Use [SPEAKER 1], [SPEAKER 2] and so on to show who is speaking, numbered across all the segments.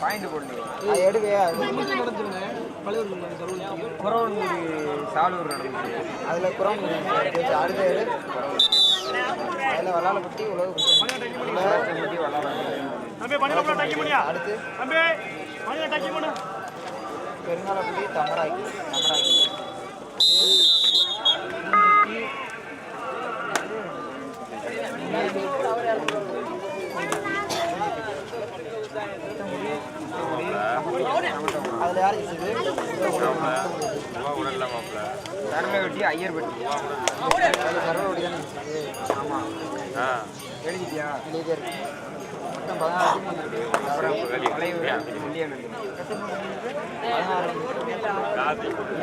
[SPEAKER 1] Point போடலையே
[SPEAKER 2] அது எடுக்கையா
[SPEAKER 1] சாலூர் நடந்துச்சு
[SPEAKER 2] அதில் குரம் அடுத்த எடு அதில் வளாலப்பட்டி உழவு
[SPEAKER 1] முடி வளராது
[SPEAKER 2] அடுத்து பெருங்காலப்பட்டி தமராக்கி தமராக்கி
[SPEAKER 1] தர்மவெட்டி ஐயர்பட்டி
[SPEAKER 2] சரவடி தானே
[SPEAKER 1] ஆமாம்
[SPEAKER 3] ஆ
[SPEAKER 1] எழுதிட்டியா
[SPEAKER 2] எழுதியே மொத்தம் பதினாறு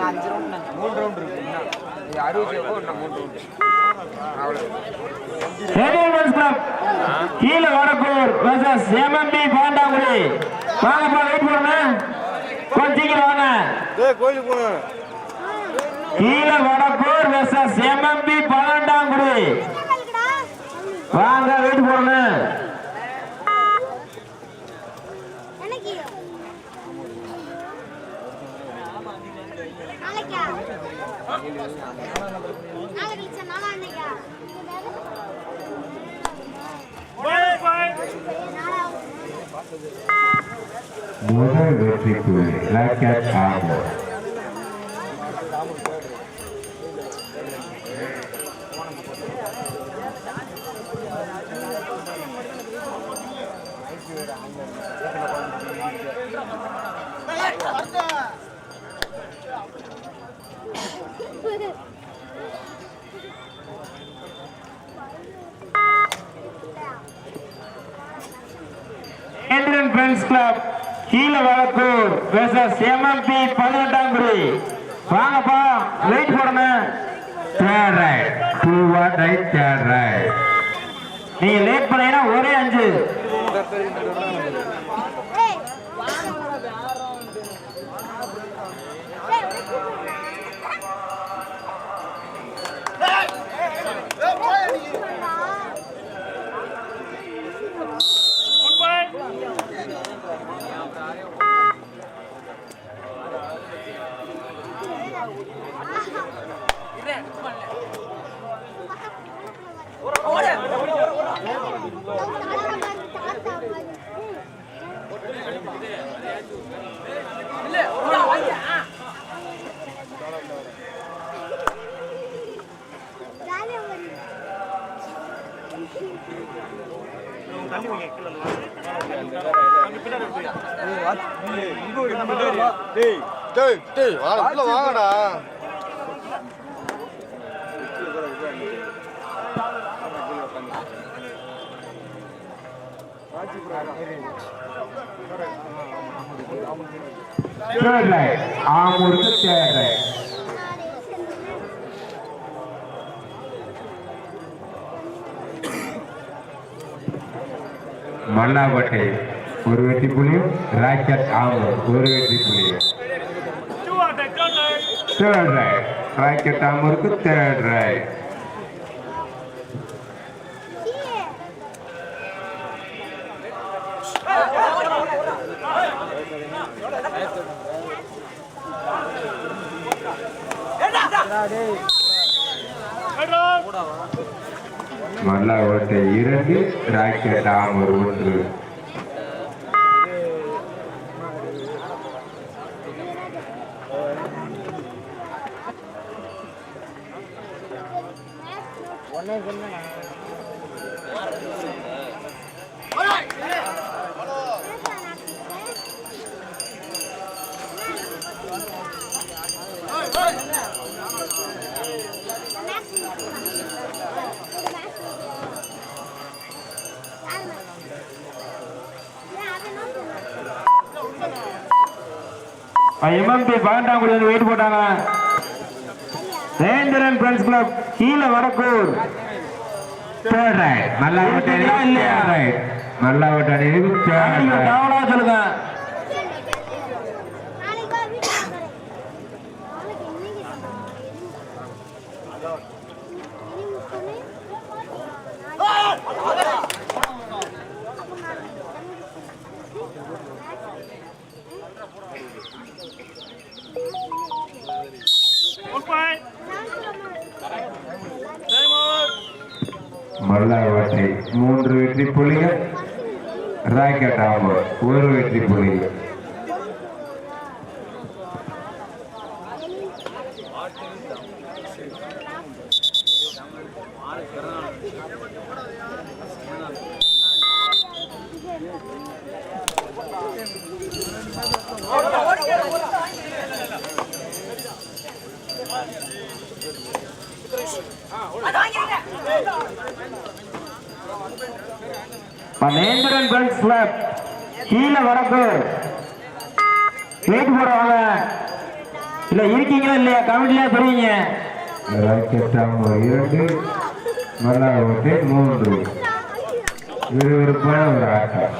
[SPEAKER 2] அஞ்சு
[SPEAKER 1] மூணு இது? மூணு ரவுண்டு அவ்வளோ
[SPEAKER 4] கீழே வடக்கூர் வெர்சஸ் எம்எம்பி பாண்டாங்குடி வாங்கப்பா வெயிட் பண்ணுங்க. கொஞ்சம் வாங்க
[SPEAKER 3] கோயிலுக்கு போகணும்
[SPEAKER 4] கீழே வடக்கூர் வெர்சஸ் எம்எம்பி பன்னெண்டாங்குடி. வாங்க வெயிட் பண்ணுங்க
[SPEAKER 5] எனக்கு நாளைக்கா நாளை கழிச்சா நாளா அன்னைக்கா நாளா
[SPEAKER 4] முதல் வெற்றிக்கு ராக்கெட் ஆகும் இந்தியன் ஃப்ரெண்ட்ஸ் கிளப் கீழே வழக்கூர் வெர்சஸ் எம்எம்பி பதினெட்டாம் குடி வாங்கப்பா வெயிட் போடுங்க third right two one right third right நீங்க லேட் பண்ணீங்கன்னா ஒரே அஞ்சு.
[SPEAKER 3] டேய் டேய் வாடா உள்ள வாங்கடா
[SPEAKER 4] தேர்ட் ஆமூருக்கு ஒரு வெற்றி புள்ளியும் ராக்கெட் ஆமூர் ஒரு வெற்றி புள்ளியும் தேர்ட் ரைட் ராக்கெட் ஆமூருக்கு தேர்ட் ரைட் மல்லாபட்டை இரண்டு ராக்கெட் ஆமூர் ஒன்று. எம்எம்பி பன்னெண்டாம் குடி வந்து வெயிட் போட்டாங்க. ரேந்திரன் ஃப்ரெண்ட்ஸ் கிளப் கீழே வடக்கூர். தேர்ட் ரைட் மல்லாவட்டை இல்லையா? ரைட் மல்லாவட்டை தேர்ட் ரைட் சொல்லுங்க. மல்லாவட்டை மூன்று வெற்றி புள்ளிகள் ராக்கெட் ஆகும் ஒரு வெற்றி புள்ளிகள் மகேந்திரன் பெல்ஸ் கிளப் கீழே வரப்பு. வெயிட் போடுவாங்க இல்ல இருக்கீங்களா இல்லையா? கமிட்டிலே புரியுங்க. இரண்டு. மல்லாவட்டை மூன்று. விறுவிறுப்பான ஒரு ஆட்டம்.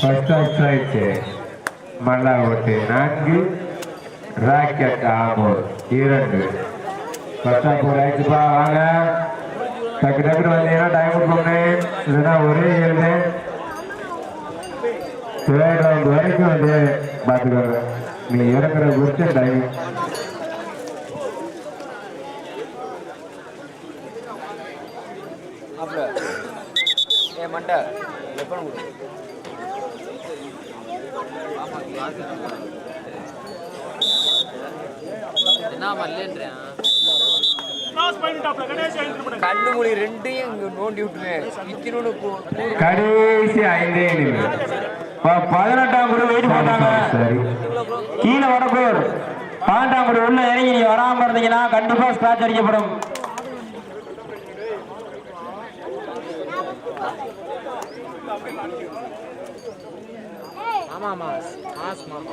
[SPEAKER 4] ஃபர்ஸ்ட் ஆஃப் மல்லாவட்டை நான்கு. ராக்கெட் ஆமூர் இரண்டு. ஃபர்ஸ்ட் ஆஃப் ஆயிடுச்சுப்பா வாங்க. டக்கு டக்குனு வந்தீங்கன்னா டைம் கொடுப்போங்க இதுதான் ஒரே ஏழு தேர்ட் ரவுண்ட் வரைக்கும் வந்து பார்த்துக்கோங்க. நீ இறங்குற குறிச்சு டைம்
[SPEAKER 2] மண்டை. எப்போ கொடு என்ன மல்லேன்றேன் கண்ணு மொழி ரெண்டையும் இங்க நோண்டி விட்டுருவேன் போ.
[SPEAKER 4] கடைசி ஐந்தே நிமிடம். பதினெட்டாம் குரு வெயிட் போட்டாங்க கீழே வரப்போர் பன்னெண்டாம் குரு உள்ள இறங்கி நீங்க வராம இருந்தீங்கன்னா கண்டிப்பா ஸ்கிராச் அடிக்கப்படும்.
[SPEAKER 2] ஆமா ஆமா. மாஸ் மாமா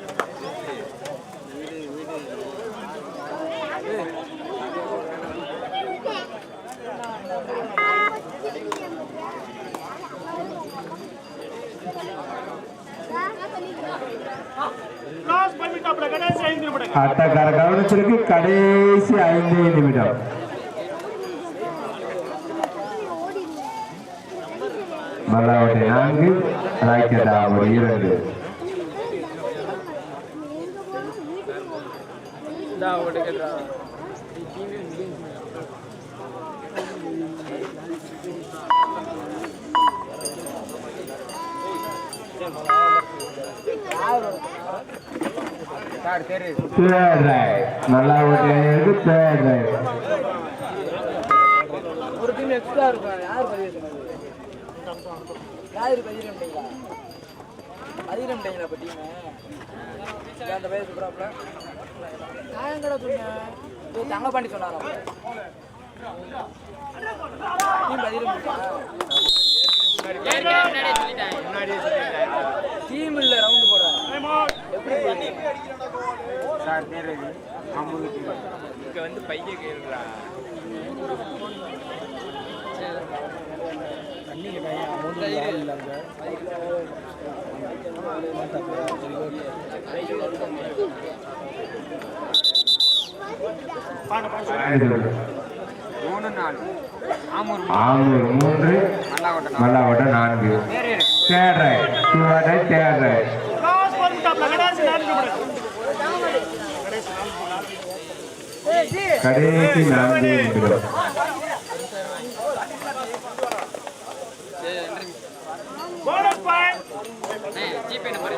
[SPEAKER 4] அட்டக்கார கவனிச்சிருக்கு கடைசி ஐந்து நிமிடம் மல்லாவட்டை நான்கு ராக்கெட்டா ஒரு இரண்டு
[SPEAKER 1] Thank you.
[SPEAKER 4] தேர்ட்
[SPEAKER 2] ஒரு டீம் எக்ஸ்ட்ரா இருக்கும் யார் பதிவு சொன்னது யார் பதிவிட்டீங்களா பதிவிட்டீங்களா இப்போ டீமு அந்த பேர் சொல்கிறாப்புல நான் எங்கடா சொன்னேன் தங்கப்பாண்டி சொன்னாராம் டீம் பதிவிட்டா டீம் இல்லை ரவுண்டு போட எப்படி போடுறீங்க?
[SPEAKER 1] சார் தெரு ஐம்பது மூணு நாலு. ஆமூர்
[SPEAKER 4] மூன்று.
[SPEAKER 1] மல்லாவட்டம்
[SPEAKER 4] மல்லாவட்டை நான்கு.
[SPEAKER 1] தெரு
[SPEAKER 4] third right two right third right கடைசி நான்கு நிமிடம்
[SPEAKER 2] ஜிபே நம்பர்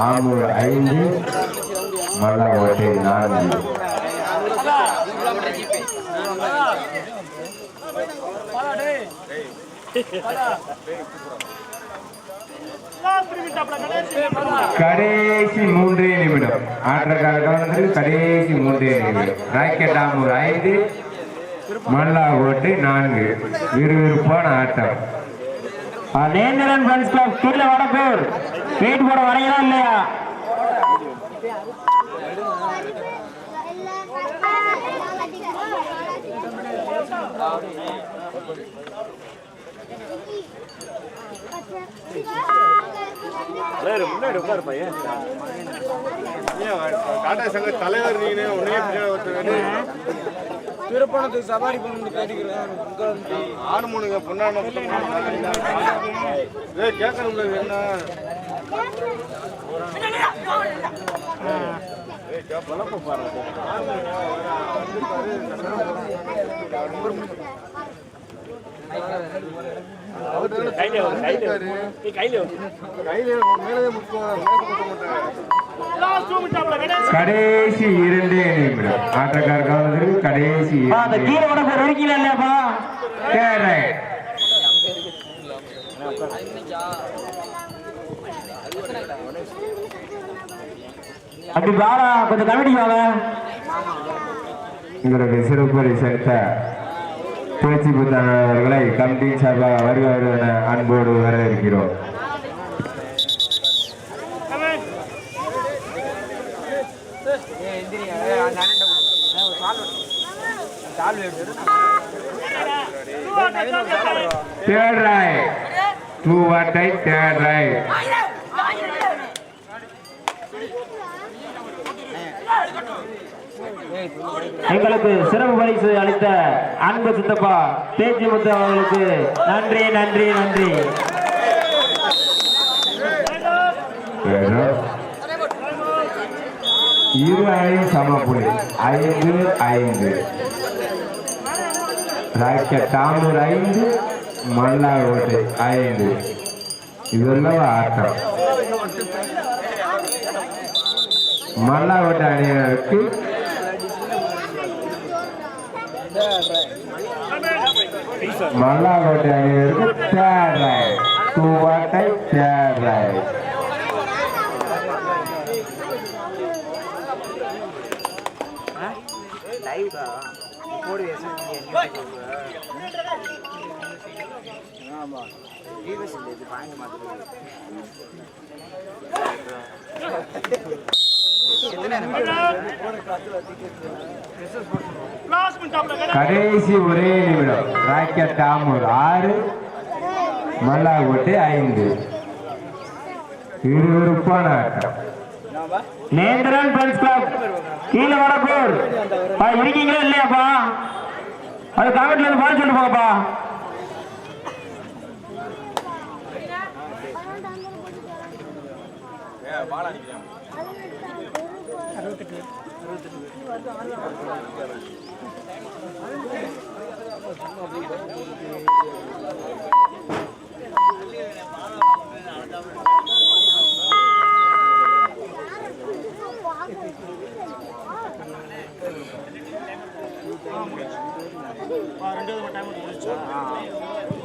[SPEAKER 4] ஆம்பூர் ஐந்து மல்லாவட்டை நான்கு.
[SPEAKER 2] ஜிபே
[SPEAKER 4] கடைசி மூன்றே நிமிடம். ஆட்டக்கார கவனத்தில் கடைசி மூன்றே நிமிடம். ராக்கெட் ஆமூர் ஐந்து மல்லா ஓட்டு நான்கு. விறுவிறுப்பான ஆட்டம். அதேந்திரன் ஃப்ரெண்ட்ஸ் கிளப் கீழே வடக்கூர் வீட்டு போட வரையலாம் இல்லையா?
[SPEAKER 3] முன்னாடி உட்காரு பையன். டாடா சங்க தலைவர் நீனு உன்னையே
[SPEAKER 2] திருப்பணத்துக்கு சவாரி பண்ணு கேட்டுக்கிறேன் வந்து
[SPEAKER 3] ஆறுமுனுங்க பொண்ணான கேட்கணும்ல என்ன? பாருங்க.
[SPEAKER 4] கடைசி இரண்டே நிமிடம். ஆட்டக்கார கவனத்தில் கடைசி.
[SPEAKER 6] அப்படி பாலா கொஞ்சம் கமிட்டி
[SPEAKER 4] எங்களுடைய சிறப்புரை சேர்த்த பேச்சு புத்தகங்களை கமிட்டியின் சார்பாக வருக என அன்போடு வரவேற்கிறோம். தேர்ட் ரைட் டூ வாட்டை தேர்ட் ரைட்
[SPEAKER 6] எங்களுக்கு சிறப்பு பரிசு அளித்த அன்பு சித்தப்பா பேச்சு முத்து அவர்களுக்கு நன்றி நன்றி நன்றி.
[SPEAKER 4] இரு அணி சமப்புலி. ஐந்து ஐந்து. ராக்கெட் தாமூர் ஐந்து மல்லாகோட்டை ஐந்து. இதெல்லாம் ஆட்டம். மல்லாகோட்டை அணியினருக்கு மல்லாகோட்டை அணியினருக்கு தேர்ட் ரைட் டூ வாட்டை தேர்ட் ரைட் கடைசி ஒரே நிமிடம். ராக்கெட் தாமூர் ஆறு மல்லா மல்லாகோட்டை ஐந்து. விறுவிறுப்பான ஆட்டம்.
[SPEAKER 6] நேந்திரன் ஃப்ரெண்ட்ஸ் கிளப் கீழே வடக்கூர் இருக்கீங்களா இல்லையாப்பா? அது கமெண்ட்ல இருந்து பால் சொல்லிட்டு போங்கப்பா பாலா நிக்கிறேன்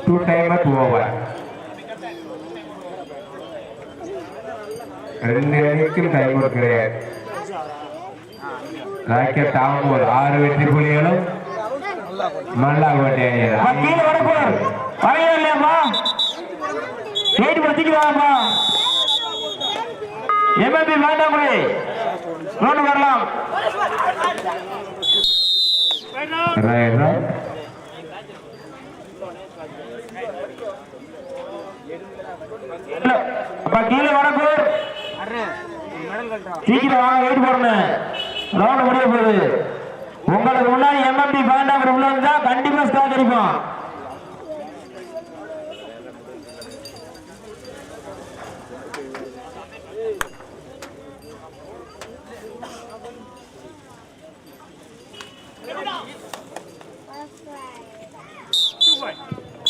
[SPEAKER 4] டூ டைம் டூ ஓவர் ரெண்டு அணிக்கும் டைம் கிடையாது ராக்கெட் தாமூர் ஆறு வெற்றி புள்ளிகளும் மல்லாகோட்டை
[SPEAKER 6] பா,
[SPEAKER 4] அணியினர்
[SPEAKER 6] கீழே வடக்கூர் வரீங்களா இல்லையாப்பா வெயிட் பத்திக்கு வாங்கப்பா எம்எம்பி வேண்டாம் ரோடு வரலாம். கீழே வடக்கூர் சீக்கிரம் வாங்க வெயிட் போடணும். ரவுண்ட் முடிய போகுது. உங்களுக்கு முன்னாடி எம்எம்பி வேண்டாம் உள்ள இருந்தா கண்டிப்பா ஸ்டாக் இருக்கும்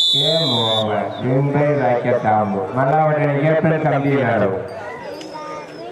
[SPEAKER 4] கேம் ஓவர் மும்பை கம்பி நாடு